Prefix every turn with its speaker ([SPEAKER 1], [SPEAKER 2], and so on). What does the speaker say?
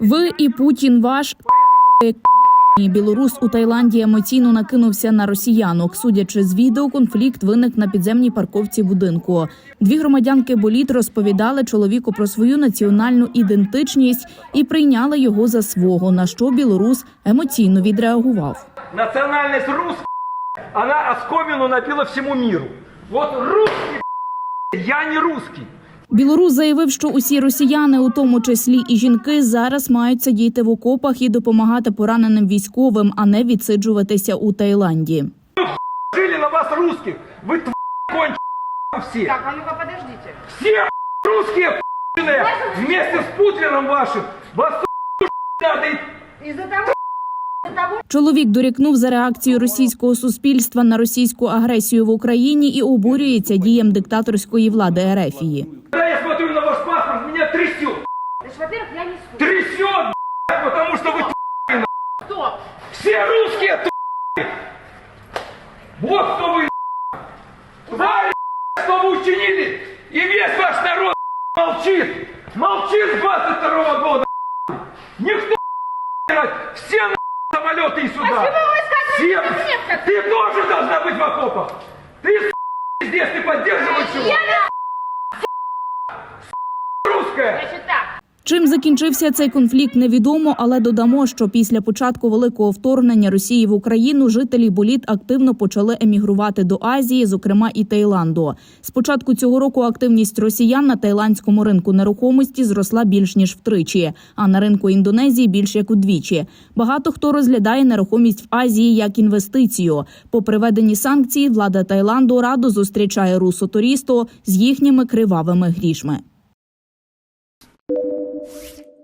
[SPEAKER 1] Ви і Путін ваш білорус у Таїланді емоційно накинувся на росіянок. Судячи з відео, конфлікт виник на підземній парковці будинку. Дві громадянки боліт розповідали чоловіку про свою національну ідентичність і прийняли його за свого. На що білорус емоційно відреагував.
[SPEAKER 2] Национальность русская, она оскомину набила всему миру. Вот русский, я не русский.
[SPEAKER 1] Білорус заявив, що усі росіяни, у тому числі і жінки, зараз мають сидіти в окопах і допомагати пораненим військовим, а не відсиджуватися у Таїланді.
[SPEAKER 2] Жили на вас русских, вы твари конченые все.
[SPEAKER 3] Так, а ну-ка подождите.
[SPEAKER 2] Все русские конченые, вместе с Путиным вашим. Вас надо и
[SPEAKER 3] Из-за того, из-за того,
[SPEAKER 1] Чоловік дорікнув за реакцію російського суспільства на російську агресію в Україні і обурюється діям диктаторської влади Ерефії.
[SPEAKER 2] Когда я смотрю на ваш паспорт, меня трясет.
[SPEAKER 3] то есть, во-первых, я не суд.
[SPEAKER 2] Трясет, блядь, потому что вы твари, на-
[SPEAKER 3] Стоп!
[SPEAKER 2] все русские твари. Вот кто вы, на- твари, что вы учинили. И весь ваш народ молчит. Молчит с 22 года. Никто, блядь, все должна быть в окопах. Ты здесь, ты поддерживаешь его.
[SPEAKER 3] Я не
[SPEAKER 2] Русская.
[SPEAKER 3] Значит так,
[SPEAKER 1] Чим закінчився цей конфлікт, невідомо, але додамо, що після початку великого вторгнення Росії в Україну жителі боліт активно почали емігрувати до Азії, зокрема і Таїланду. З початку цього року активність росіян на таїландському ринку нерухомості зросла більш ніж втричі, а на ринку Індонезії більш як удвічі. Багато хто розглядає нерухомість в Азії як інвестицію. По приведенні санкцій влада Таїланду радо зустрічає русо турісто з їхніми кривавими грішми. overtake